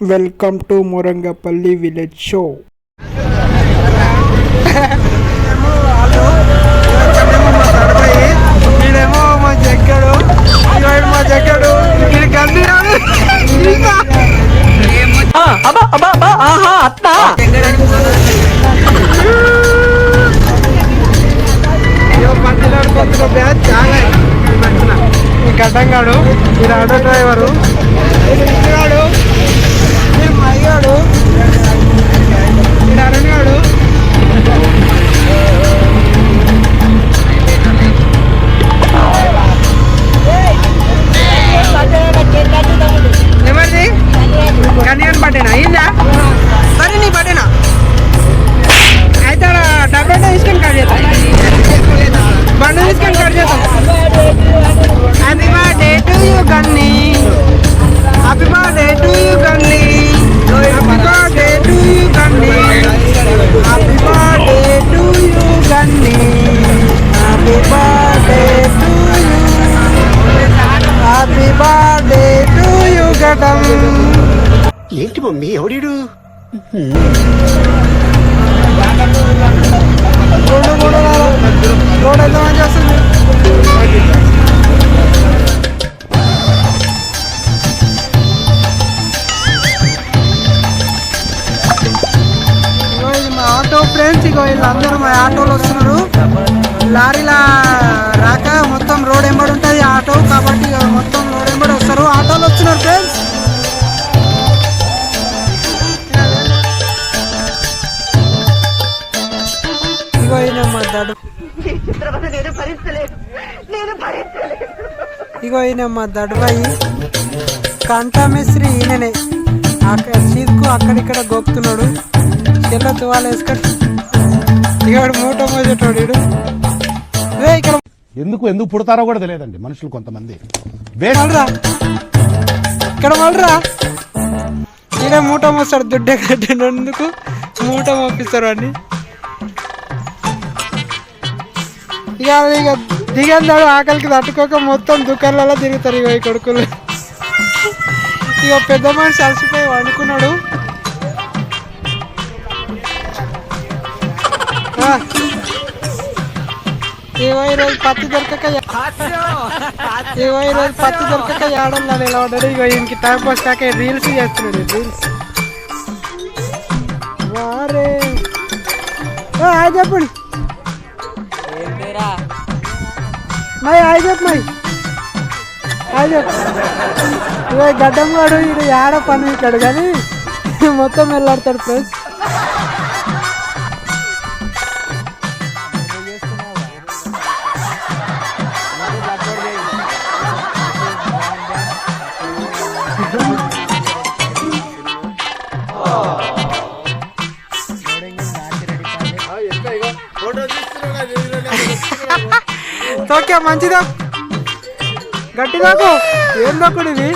Welcome to Murangapalli village show. ఈడేమో మా జగ్గడు మా batch చాలా గడ్డంగాడు ఈ ఆటో డ్రైవరు. ఎవరిది? కన్యాన్ బర్త్డేనా అయిందా సరే నీ బర్త్డేనా అయితే డబ్బు డబ్బా తీసుకొని కట్ చేద్దాం బండి も見下りる。うん ఈయన మా దడు ఇగో ఈయన మా దడుబాయి కంటా మిశ్రీ ఈయననే. అక్కడ చీదుకు అక్కడిక్కడ గోపుతున్నాడు. చెల్ల తువాలు వేసుకొని ఇవాడు మూట మోసేటోడు ఈడు. ఇక్కడ ఎందుకు ఎందుకు పుడతారో కూడా తెలియదండి మనుషులు కొంతమంది. మళ్ళరా ఇక్కడ మళ్ళరా ఈయన మూట మోస్తాడు దుడ్డే కట్టినందుకు మూట మోపిస్తారు అని ఇక ఇక దిగందాడు ఆకలికి తట్టుకోక మొత్తం దుకాణాలలో తిరుగుతారు ఇక ఈ కొడుకులు. ఇక పెద్ద మనిషి అలసిపోయి వండుకున్నాడు. ఆ. రోజు ఈరోజు పత్తి దొరకక ఏవో ఈరోజు పత్తి దొరకక ఏడల్లో నిలబడ్డాడు. ఇక ఈయనకి టైం పాస్ కాక రీల్స్ చేస్తున్నాడు రీల్స్. వారే. చెప్పండి. హాయ్ మై హాయ్ చెప్పు మై. హాయ్ చెప్పు. ఇక గడ్డం వాడు ఇది ఆడ పని ఇక్కడ కానీ మొత్తం వెళ్ళాడతాడు ఫ్రెండ్స్. మంచిదా గట్టిదాకు ఏం దక్కుడు ఇది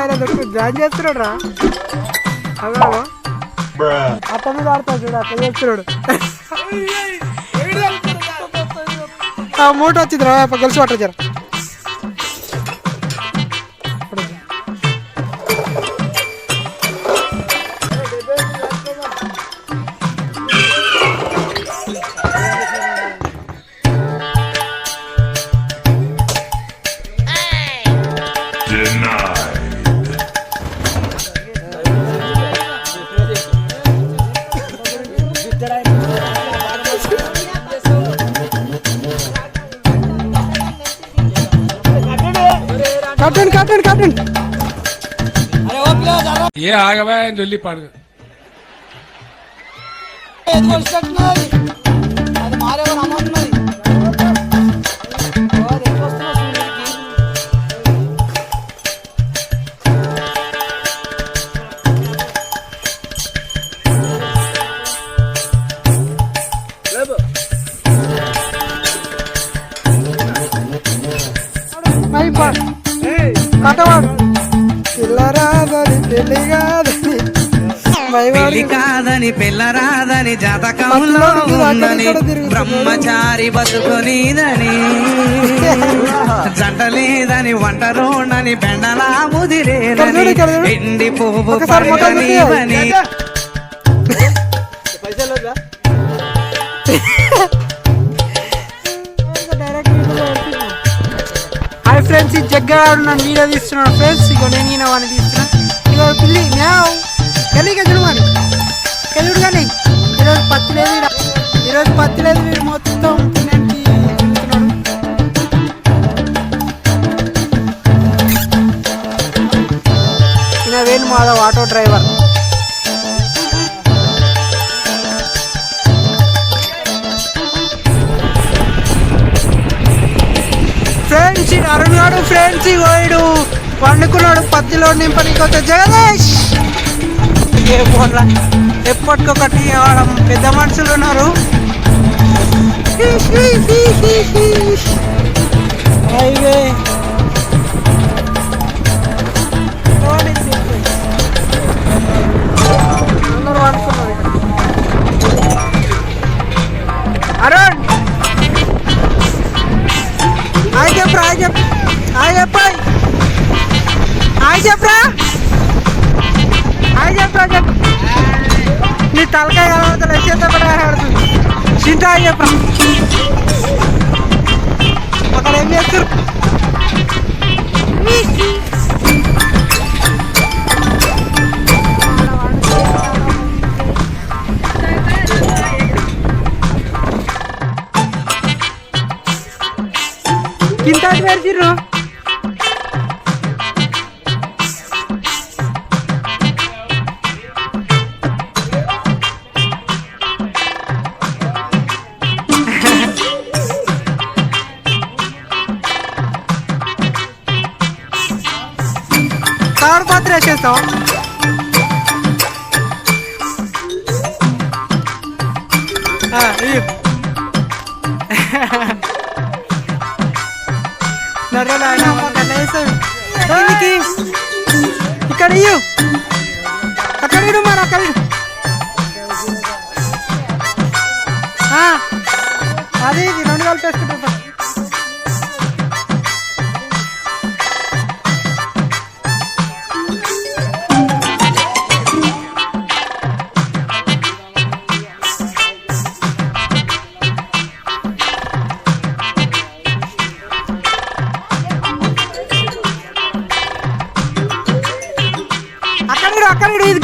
ఆయన దొక్కు జాయిన్ చేస్తున్నాడు రా అదే అత్త మీద ఆడతాడు చూడు అట్లా చేస్తున్నాడు ఆ మూట వచ్చింది రా గెలిచి పట్ట కట్టండి కట్టండి కట్టండి ఏ ఆగవా జొల్లి పాడు ఉందని. బ్రహ్మచారి బతుకునిదని. జంట లేదని వంట రోణని బెండలా చూడు. ఎండి పువ్వు పడగనివని హాయ్ ఫ్రెండ్స్ ఈ జగ్గాడు నన్ను వీడియో తీస్తున్నాడు. ఫ్రెండ్స్ ఇగో నేను ఈయన వాడిని తీస్తున్నా. ఇగో పిల్లి మ్యావ్. కానీ ఇక ఇగోడు వండుకున్నాడు పత్తిలో నింపనికి జగదీష్. ఏ ఫోన్లా ఎప్పటికొకటి వాళ్ళ పెద్ద మనుషులు ఉన్నారు. హైవే. తలకాయ కనబడతలే చేత కనబడుతుంది చింత హాయ్ చెప్పరా అక్కడ ఏం చేస్తారు కింద పెడిచిర్రు పాత్ర వేసేస్తాం ఆ, ఇయ్యి. నర్ర నాయన అక్కడ వేసావు దానికి ఇక్కడ ఇయ్యు అక్కడ ఇడు మరి అక్కడ ఇడు ఆ, అది ఇది రెండు కలిపేసుకుంటా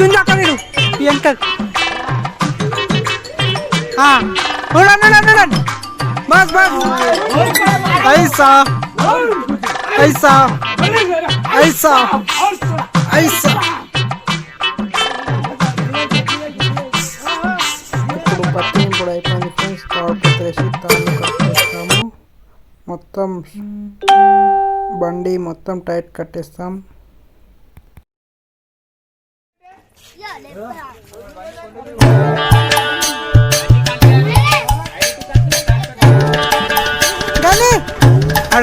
ఇడు అక్కడ ఎంత? చూడండి చూడండి బస్ బస్. ఐసా. ఐసా. ఐసా. ఐసా. ఇప్పుడు పత్తి ఇప్పుడు అయిపోయింది ఫ్రెండ్స్. తాడు తాళ్ళు కట్టేస్తాము. మొత్తం బండి మొత్తం టైట్ కట్టేస్తాం. కానీ ఆడ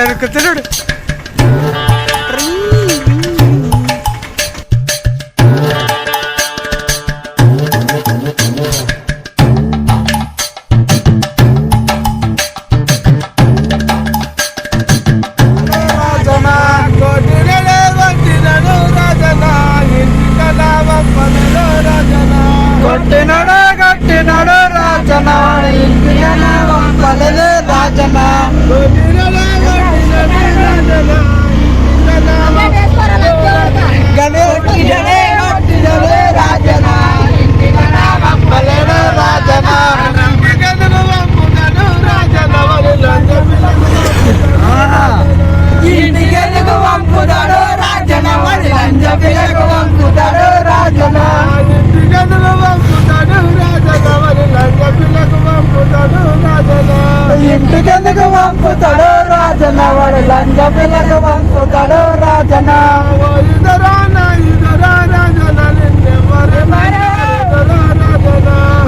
ఇంటికెందుకు వంపుతాడు రాజన వాడు లంచ పిల్లకు వంపుతాడు రాజన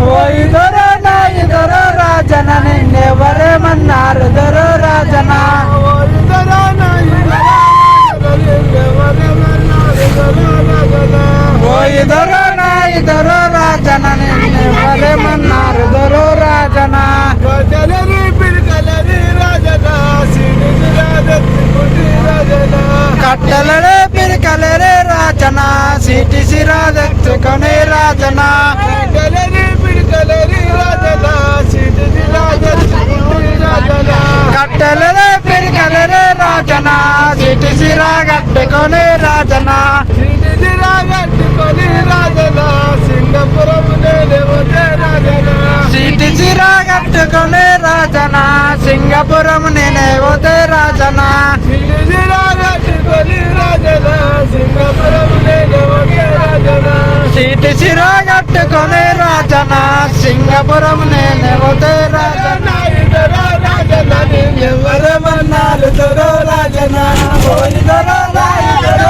ఓ రాజన నిన్నెవరేమన్నారు దొరో రాజన ఓ నా రాజన ఎల్లడే పిరికలరే రాజన సిటిసి రాదెత్తుకునే రాజన కట్టెలరే పిరికలరే రాజన సిటిసి రాగట్టుకునే రాజన సిటిసి రాగట్టుకొని రాజన సింగపురం సిటిసి రాగట్టుకునే రాజన సింగపురం నేనే పోతే రాజనా సిటి సిరా కట్టుకొని రాజన. సింగపురం నేనే పోతే రాజన ఎవరేమన్నారు దొరో రాజన. రాయి దొరో రాజన.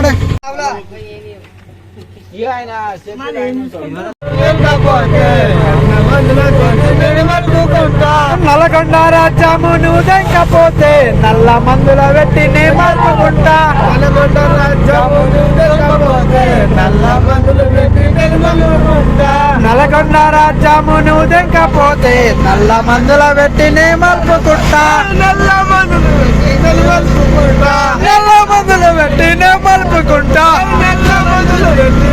આવડે આવડા నల్లగొండ రాజ్యము నువ్వు తెంకపోతే నల్ల మందుల పెట్టి నే మలుపుకుంటా నల్లగొండ రాజ్యము నల్ల మందులు పెట్టి నల్లగొండ రాజ్యము నువ్వు తెంకపోతే నల్ల మందుల పెట్టి నే మలుపుకుంటా నల్ల మందులు నల్ల మందులు పెట్టి నే మలుపుకుంటా నల్ల మందులు పెట్టి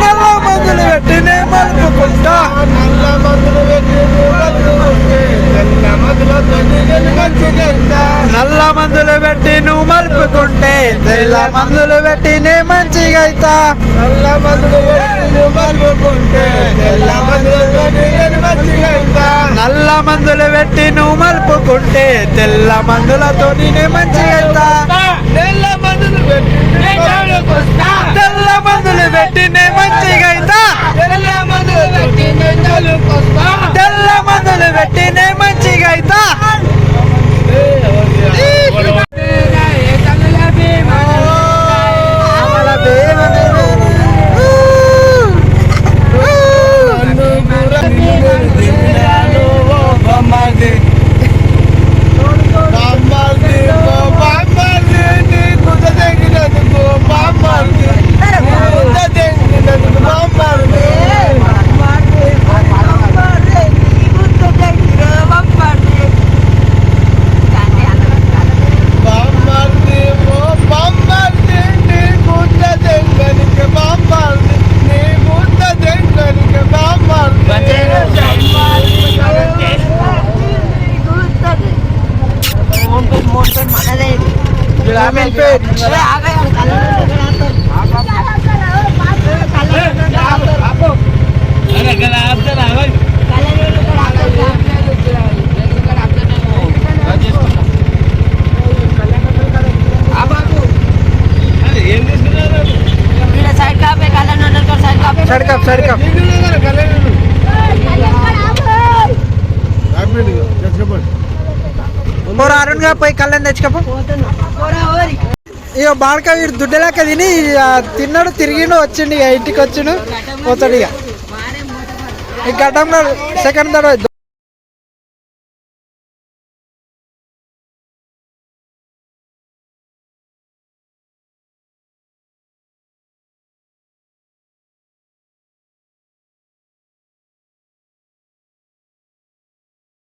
నల్ల మందులు పెట్టి నే మలుపుకుంటా నల్ల నల్ల మందులు పెట్టి నువ్వు మలుపుకుంటే తెల్ల మందులు పెట్టి నే మంచిగా అయితా. నల్ల మందులు పెట్టి నువ్వు మలుపుకుంటే తెల్ల మందులు పెట్టి నేను మంచిగా అయితా. నల్ల మందులు పెట్టి నువ్వు మలుపుకుంటే తెల్ల మందులతో నేనే మంచిగా అయితా. తెల్ల మందులు పెట్టి తెల్ల మందులు పెట్టి నే మంచిగా అయితా. తెల్ల మందులు పెట్టి ఒకసారి పోరా అరుణ్ పోయి కళ్ళని తెచ్చుకపో ఇక బాడక వీడు దుడ్డలేక తిని తిన్నాడు తిరిగిండు వచ్చిండు ఇక ఇంటికి వచ్చిండు పోతాడు ఇక ఈ గడ్డంలో సెకండ్ తర్వాత